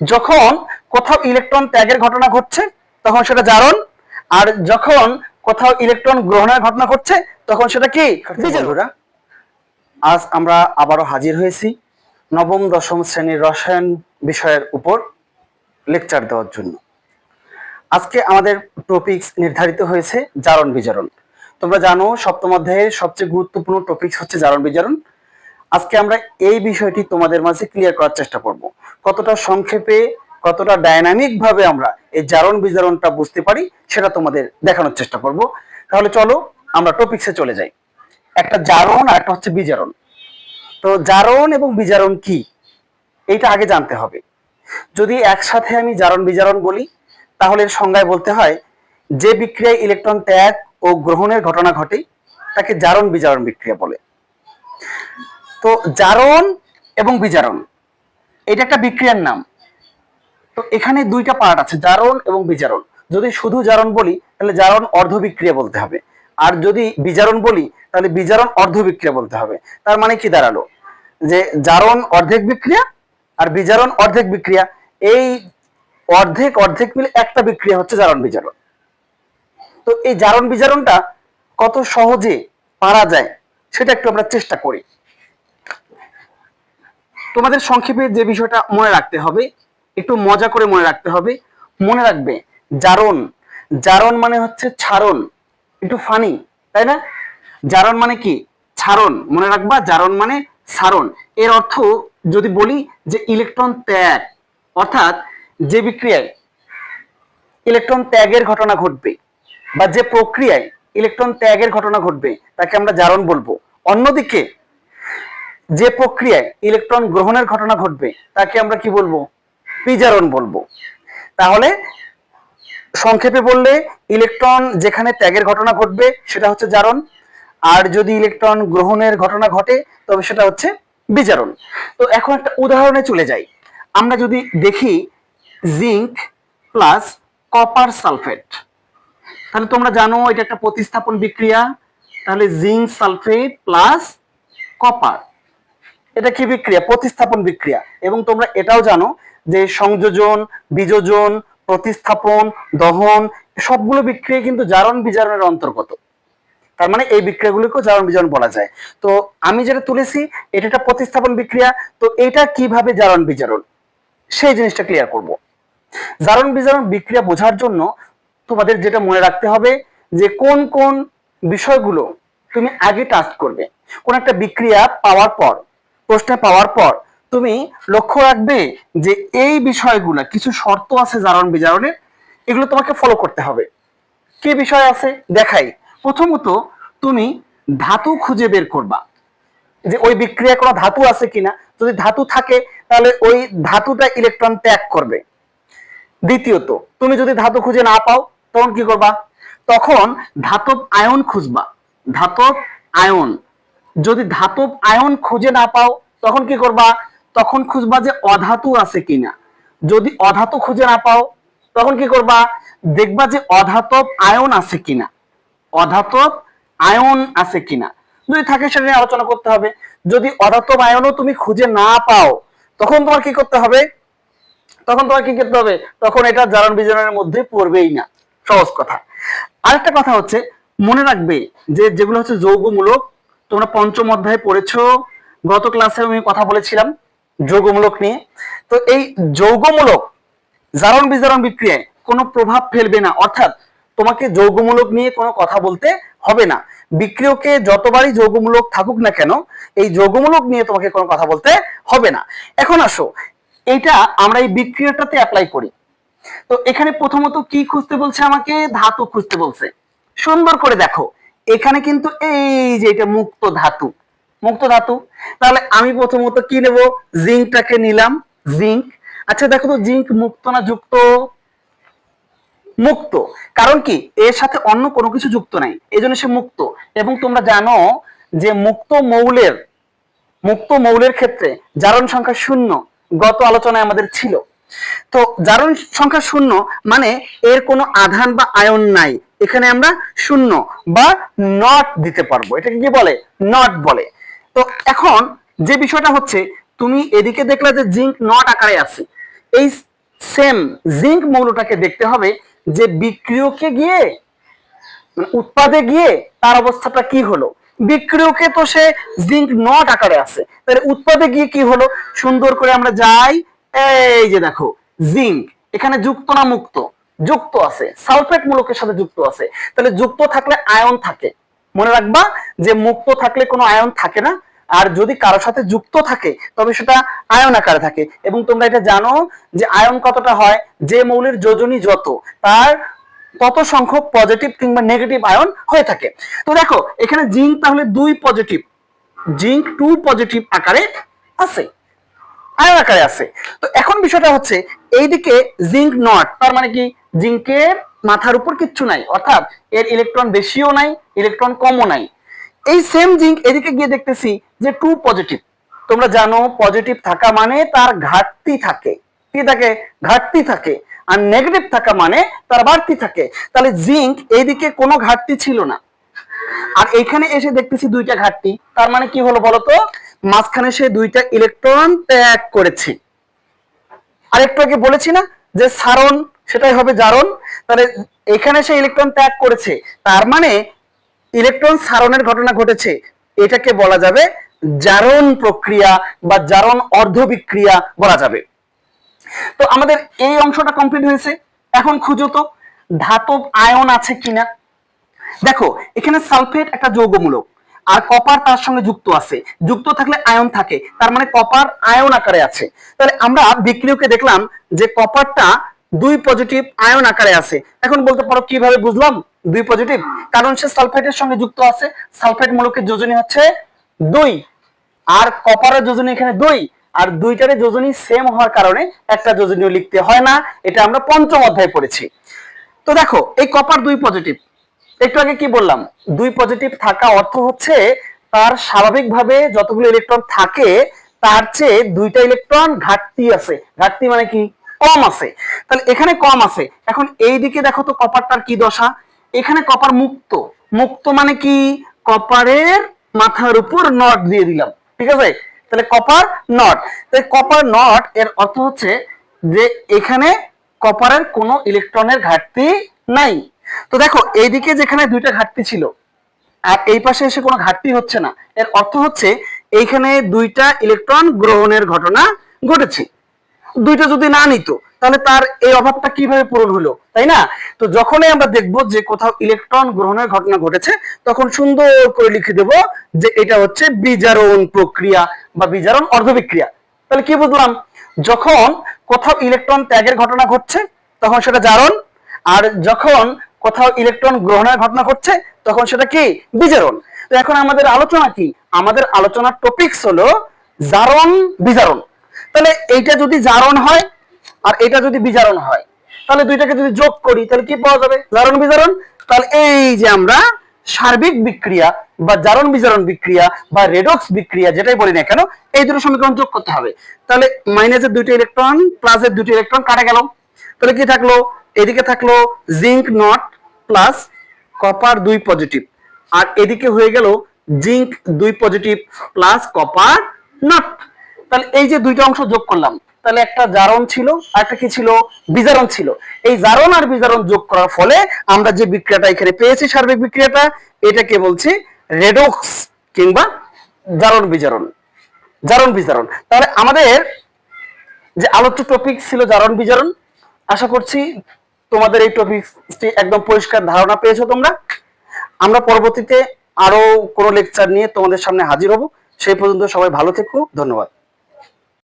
যখন কোথাও ইলেকট্রন ত্যাগের ঘটনা ঘটছে তখন সেটা জারণ। আর যখন কোথাও ইলেকট্রন গ্রহণের ঘটনা ঘটছে তখন সেটা কি? বন্ধুরা আজ আমরা আবারও হাজির হয়েছি নবম দশম শ্রেণির রসায়ন বিষয়ের উপর লেকচার দেওয়ার জন্য। আজকে আমাদের টপিকস নির্ধারিত হয়েছে জারণ বিজারণ তোমরা জানো সপ্তম অধ্যায়ের সবচেয়ে গুরুত্বপূর্ণ টপিকস হচ্ছে জারণ বিজারণ আজকে আমরা এই বিষয়টি তোমাদের মাঝে ক্লিয়ার করার চেষ্টা করব। কতটা সংক্ষেপে, কতটা ডাইনামিক ভাবে আমরা এই জারণ বিজারণটা বুঝতে পারি সেটা তোমাদের দেখানোর চেষ্টা করব। তাহলে চলো আমরা টপিকসে চলে যাই। একটা জারণ আর একটা হচ্ছে বিজারণ। তো জারণ এবং বিজারণ কি? এইটা আগে জানতে হবে। যদি একসাথে আমি জারণ বিজারণ বলি, তাহলে সংজ্ঞায় বলতে হয়, যে বিক্রিয়ায় ইলেকট্রন ত্যাগ ও গ্রহণের ঘটনা ঘটে, তাকে জারণ বিজারণ বিক্রিয়া বলে। তো জারণ এবং বিজারণ, এটা একটা বিক্রিয়ার নাম। তো এখানে দুইটা পার্ট আছে, জারণ এবং বিজারণ। যদি শুধু জারণ বলি, তাহলে জারণ অর্ধ বিক্রিয়া বলতে হবে। আর যদি বিজারণ বলি, তাহলে বিজারণ অর্ধ বিক্রিয়া বলতে হবে। তার মানে কি দাঁড়াল? যে জারণ অর্ধেক বিক্রিয়া আর বিজারণ অর্ধেক বিক্রিয়া, এই অর্ধেক অর্ধেক মিলে একটা বিক্রিয়া হচ্ছে জারণ বিজারণ। তো এই জারণ বিজারণটা কত সহজে পারা যায়, সেটা একটু আমরা চেষ্টা করি। তোমাদের সংক্ষেপে যে বিষয়টা মনে রাখতে হবে, একটু মজা করে মনে রাখতে হবে। মনে রাখবে, জারণ। জারণ মানে হচ্ছে ছারণ একটু ফানি তাই না? জারণ মানে কি? ছারণ মনে রাখবা, জারণ মানে সারণ এর অর্থ যদি বলি যে ইলেকট্রন ত্যাগ, অর্থাৎ যে বিক্রিয়ায় ইলেকট্রন ত্যাগের ঘটনা ঘটবে বা যে প্রক্রিয়ায় ইলেকট্রন ত্যাগের ঘটনা ঘটবে, তাকে আমরা জারণ বলব। অন্যদিকে যে প্রক্রিয়ায় ইলেকট্রন গ্রহণের ঘটনা ঘটবে, তাকে আমরা কি বলব? বিজারণ বলব। তাহলে সংক্ষেপে বললে, ইলেকট্রন যেখানে ত্যাগের ঘটনা ঘটবে, সেটা হচ্ছে জারণ। আর যদি ইলেকট্রন গ্রহণের ঘটনা ঘটে, তবে সেটা হচ্ছে বিজারণ। তো এখন একটা উদাহরণে চলে যাই। আমরা যদি দেখি জিঙ্ক প্লাস কপার সালফেট। তাহলে তোমরা জানো, এটা একটা প্রতিস্থাপন বিক্রিয়া। তাহলে জিঙ্ক সালফেট প্লাস কপার। এটা কি বিক্রিয়া? প্রতিস্থাপন বিক্রিয়া। এবং তোমরা এটাও জানো যে সংযোজন, বিযোজন, প্রতিস্থাপন, দহন, সবগুলো বিক্রিয়া কিন্তু জারণ বিজারণের অন্তর্গত। তার মানে এই বিক্রিয়াগুলিকেও জারণ বিজারণ বলা যায়। তো আমি যেটা তুলেছি, এটা একটা প্রতিস্থাপন বিক্রিয়া। তো এটা কীভাবে জারণ বিজারণ? সেই জিনিসটা ক্লিয়ার করব। জারণ বিজারণ বিক্রিয়া বোঝার জন্য তোমাদের যেটা মনে রাখতে হবে যে কোন কোন বিষয়গুলো তুমি আগে টাচ করবে। কোন একটা বিক্রিয়া পাওয়ার পর প্রশ্নে পাওয়ার পর তুমি লক্ষ্য রাখবে যে এই বিষয়গুলো কিছু শর্ত আছে জারণ বিজারণের, এগুলো তোমাকে ফলো করতে হবে। কি বিষয় আছে? দেখাই। প্রথমত তুমি ধাতু খুঁজে বের করবা। যে ওই বিক্রিয়া করা ধাতু আছে কিনা? যদি ধাতু থাকে, তাহলে ওই ধাতুটা ইলেকট্রন ত্যাগ করবে। দ্বিতীয়ত, তুমি যদি ধাতু খুঁজে না পাও, তখন কি করবা? তখন ধাতব আয়ন খুঁজবা। ধাতব আয়ন। যদি ধাতব আয়ন খুঁজে না পাও, তখন কি করবা? তখন খুঁজবা যে অধাতু আছে কিনা। যদি অধাতু খুঁজে না পাও, তখন কি করবা? দেখবা যে অধাতব আয়ন আছে কিনা। অধাতব আয়ন আছে কিনা। যদি থাকে সেটা নিয়ে আলোচনা করতে হবে। যদি অধাতব আয়নও তুমি খুঁজে না পাও, তখন তোমার কি করতে হবে? তখন তোমার কি করতে হবে? তখন এটা জারণ বিজারণের মধ্যে পড়বেই না। সহজ কথা। আরেকটা কথা হচ্ছে, মনে রাখবে যে যেগুলো হচ্ছে যৌগমূলক তোমরা পঞ্চম অধ্যায়ে পড়েছো। গত ক্লাসে আমি কথা বলেছিলাম যৌগমূলক নিয়ে। তো এই যৌগমূলক জারণ বিজারণ বিক্রিয়ায় কোনো প্রভাব ফেলবে না। অর্থাৎ তোমাকে যৌগমূলক নিয়ে কোনো কথা বলতে হবে না। বিক্রিয়কে যতবারই যৌগমূলক থাকুক না কেন, এই যৌগমূলক নিয়ে তোমাকে কোনো কথা বলতে হবে না। এখন আসো, এইটা আমরা এই বিক্রিয়াটাতে অ্যাপ্লাই করি। তো এখানে প্রথমত কি খুঁজতে বলছে আমাকে? ধাতু খুঁজতে বলছে। সুন্দর করে দেখো। এখানে কিন্তু এই যে এটা মুক্ত ধাতু মুক্ত ধাতু, তাহলে আমি প্রথমত কি নেব? জিঙ্কটাকে নিলাম, জিঙ্ক। আচ্ছা দেখো তো, জিঙ্ক মুক্ত না যুক্ত? মুক্ত। কারণ কি? এর সাথে অন্য কোনো কিছু যুক্ত নাই এই জন্য সে মুক্ত। এবং তোমরা জানো যে মুক্ত মৌলের মুক্ত মৌলের ক্ষেত্রে জারণ সংখ্যা শূন্য গত আলোচনায় আমাদের ছিল। তো জারণ সংখ্যা শূন্য মানে এর কোনো আধান বা আয়ন নাই। এখানে আমরা শূন্য বা নট দিতে পারব। এটাকে কি বলে? নট বলে। তো এখন যে বিষয়টা হচ্ছে, তুমি এদিকে দেখলে যে জিঙ্ক নট আকারে আছে। এই সেম জিঙ্ক মৌলটাকে দেখতে হবে যে বিক্রিয়কে গিয়ে মানে উৎপাদে গিয়ে তার অবস্থাটা কি হলো? বিক্রিয়কে তো সে জিঙ্ক নট আকারে আছে। তাহলে উৎপাদে গিয়ে কি হলো? সুন্দর করে আমরা যাই। এই যে দেখো জিঙ্ক এখানে যুক্ত না মুক্ত? যুক্ত আছে সালফেট মূলকের সাথে যুক্ত আছে। তাহলে যুক্ত থাকলে আয়ন থাকে। মনে রাখবা যে মুক্ত থাকলে কোনো আয়ন থাকে না, আর যদি কারও সাথে যুক্ত থাকে, তবে সেটা আয়ন আকারে থাকে। এবং তোমরা এটা জানো যে আয়ন কতটা হয়? যে মৌলের যোজনী যত, তার তত সংখ্যক পজিটিভ কিংবা নেগেটিভ আয়ন হয়ে থাকে। তো দেখো, এখানে জিঙ্ক তাহলে দুই পজিটিভ জিঙ্ক টু পজিটিভ আকারে আছে, আয়ন আকারে আছে। তো এখন বিষয়টা হচ্ছে, এইদিকে জিঙ্ক নট তার মানে কি? জিঙ্কের মাথার উপর কিচ্ছু নাই, অর্থাৎ এর ইলেকট্রন বেশিও নাই ইলেকট্রন কমও নাই। এই সেম জিঙ্ক এদিকে গিয়ে দেখতেছি যে টু পজিটিভ তোমরা জানো পজিটিভ থাকা মানে তার ঘাটতি থাকে। কি থাকে? ঘাটতি থাকে। আর নেগেটিভ থাকা মানে তার বাড়তি থাকে। তাহলে জিঙ্ক এইদিকে কোনো ঘাটতি ছিল না। আর এখানে এসে দেখতেছি দুইটা ঘাটতি। তার মানে কি হলো বলতো? মাঝখানে সে দুইটা ইলেকট্রন ত্যাগ করেছে। আর একটু আগে বলেছি না যে সারণ সেটাই হবে জারণ। তাহলে এখানে সে ইলেকট্রন ত্যাগ করেছে, তার মানে ইলেকট্রন সারণের ঘটনা ঘটেছে। এটাকে বলা যাবে জারণ প্রক্রিয়া বা জারণ অর্ধবিক্রিয়া বলা যাবে। তো আমাদের এই অংশটা কমপ্লিট হয়েছে। এখন খুঁজো তো, ধাতব আয়ন আছে কিনা? দেখো, এখানে সালফেট একটা যৌগমূলক, আর কপার তার সঙ্গে যুক্ত আছে। যুক্ত থাকলে আয়ন থাকে, তার মানে কপার আয়ন আকারে আছে। তাহলে আমরা বিক্রিয়কে দেখলাম যে কপারটা দুই পজিটিভ আয়ন আকারে আছে। এখন বলতে পারো কীভাবে বুঝলাম দুই পজিটিভ কারণ সে সালফেটের সঙ্গে যুক্ত আছে। সালফেট মূলকের যোজনী হচ্ছে দুই। আর কপারের যোজনী এখানে দুই। আর দুইটারে যোজনী সেম হওয়ার কারণে একটা যোজনীয় লিখতে হয় না। এটা আমরা পঞ্চম অধ্যায়ে পড়েছি। তো দেখো, এই কপার দুই পজিটিভ একটু আগে কি বললাম? দুই পজিটিভ থাকা অর্থ হচ্ছে তার স্বাভাবিকভাবে যতগুলো ইলেকট্রন থাকে, তার চেয়ে দুইটা ইলেকট্রন ঘাটতি আছে। ঘাটতি মানে কি? কম আছে। তাহলে এখানে কম আছে। এখন এই দিকে দেখো তো কপারটার কি দশা? এখানে কপার মুক্ত। মুক্ত মানে কি? কপারের মাথার উপর নট দিয়ে দিলাম। ঠিক আছে? তাহলে কপার নট তাহলে কপার নট এর অর্থ হচ্ছে যে এখানে কপারের কোনো ইলেকট্রনের ঘাটতি নাই। তো দেখো, এইদিকে যেখানে দুইটা ঘাটতি ছিল, আর এই পাশে এসে কোনো ঘাটতি হচ্ছে না। এর অর্থ হচ্ছে, এইখানে দুইটা ইলেকট্রন গ্রহণের ঘটনা ঘটেছে। দুইটা যদি না নিত, তাহলে তার এই অভাবটা কীভাবে পূরণ হলো, তাই না? তো যখনই আমরা দেখব যে কোথাও ইলেকট্রন গ্রহণের ঘটনা ঘটেছে, তখন সুন্দর করে লিখে দেব যে এটা হচ্ছে বিজারণ প্রক্রিয়া বা বিজারণ অর্ধবিক্রিয়া। তাহলে কি বুঝলাম? যখন কোথাও ইলেকট্রন ত্যাগের ঘটনা ঘটছে, তখন সেটা জারণ, আর যখন কোথাও ইলেকট্রন গ্রহণের ঘটনা ঘটছে, তখন সেটা কি? বিজারণ। তো এখন আমাদের আলোচনা কি? আমাদের আলোচনার টপিকস হলো জারণ, বিজারণ। তাহলে এইটা যদি জারণ হয় আর এটা যদি বিজারণ হয়, তাহলে দুইটাকে যদি যোগ করি, তাহলে কি পাওয়া যাবে? জারণ বিজারণ? তাহলে এই যে আমরা সার্বিক বিক্রিয়া বা জারণ বিজারণ বিক্রিয়া বা রেডক্স বিক্রিয়া যেটাই বলি না কেন, এই দুটো সমীকরণ যোগ করতে হবে। তাহলে মাইনাসের দুইটা ইলেকট্রন প্লাসের দুইটা ইলেকট্রন কাটা গেল? তাহলে কি থাকল? এদিকে থাকল জিঙ্ক নট প্লাস কপার দুই পজিটিভ আর এদিকে হয়ে গেল জিঙ্ক দুই পজিটিভ প্লাস কপার নট তাহলে এই যে দুইটা অংশ যোগ করলাম, তাহলে একটা জারণ ছিল আর একটা কি ছিল? বিজারণ ছিল। এই জারণ আর বিজারণ যোগ করার ফলে আমরা যে বিক্রিয়াটা এখানে পেয়েছি সার্বিক বিক্রিয়াটা, এটাকে বলছি রেডক্স কিংবা জারণ বিজারণ। জারণ বিজারণ। তাহলে আমাদের যে আলোচ্য টপিক ছিল জারণ বিজারণ, আশা করছি তোমাদের এই টপিকটি একদম পরিষ্কার ধারণা পেয়েছ তোমরা। আমরা পরবর্তীতে আরও কোনো লেকচার নিয়ে তোমাদের সামনে হাজির হব। সেই পর্যন্ত সবাই ভালো থেকো। ধন্যবাদ।